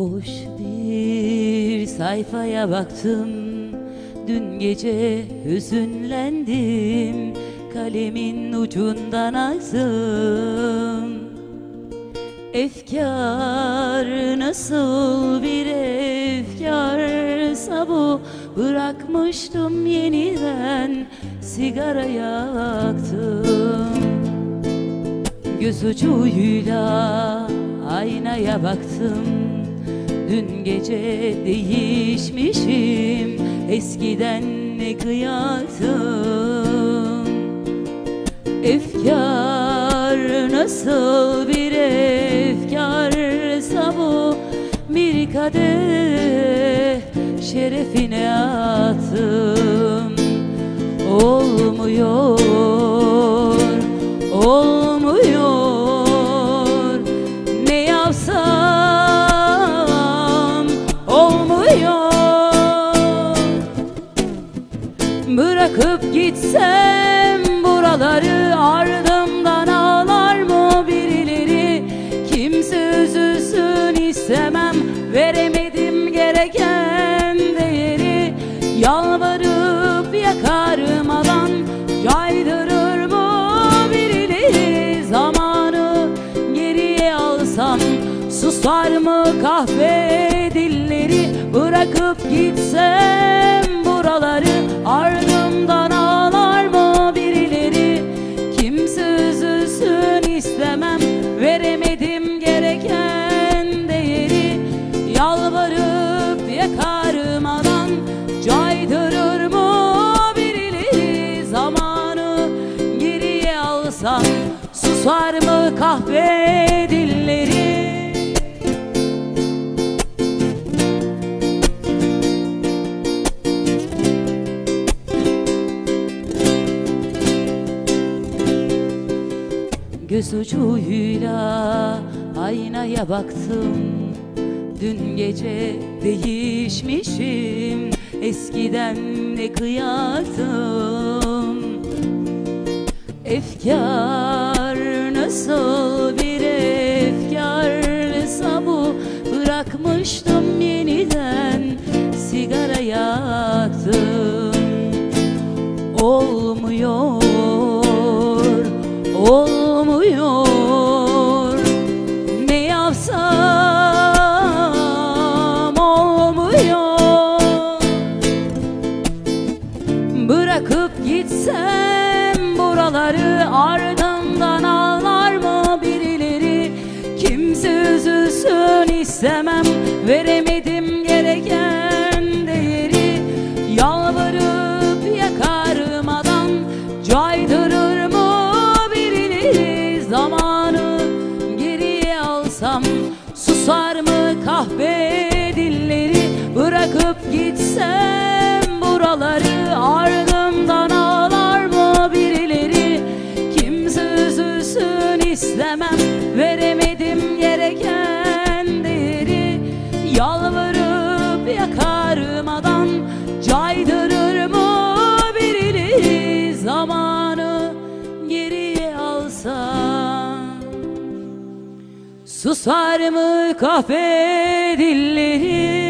Boş bir sayfaya baktım. Dün gece hüzünlendim. Kalemin ucundan aktım Efkar nasıl bir efkarsa bu. Bırakmıştım yeniden sigara yaktım. Göz ucuyla aynaya baktım Dün gece değişmişim. Eskiden ne kıyaktım Efkar nasıl bir efkarsa bu. Bir kadeh şerefine attım. Olmuyor, olmuyor. Ne yapsam Bırakıp gitsem buraları ardımdan ağlar mı birileri? Kimse üzülsün istemem veremedim gereken değeri. Yalvarıp yakarım alan caydırır mı birileri? Zamanı geriye alsam susar mı kahve dilleri? Bırakıp gitsem buraları ardımdan susar mı kahve dilleri? Göz ucuyla aynaya baktım. Dün gece değişmişim Eskiden ne kıyaktım Efkar nasıl bir efkarsa bu Bırakmıştım yeniden sigara yaktım. Olmuyor, olmuyor. Ne yapsam olmuyor. Bırakıp gitsem buraları ardımdan ağlar üzülsün istemem veremedim gereken değeri. Yalvarıp yakarım adam caydırır mı birileri? Zamanı geriye alsam susar mı kahve dilleri? Bırakıp gitsem Susar mı kahve dilleri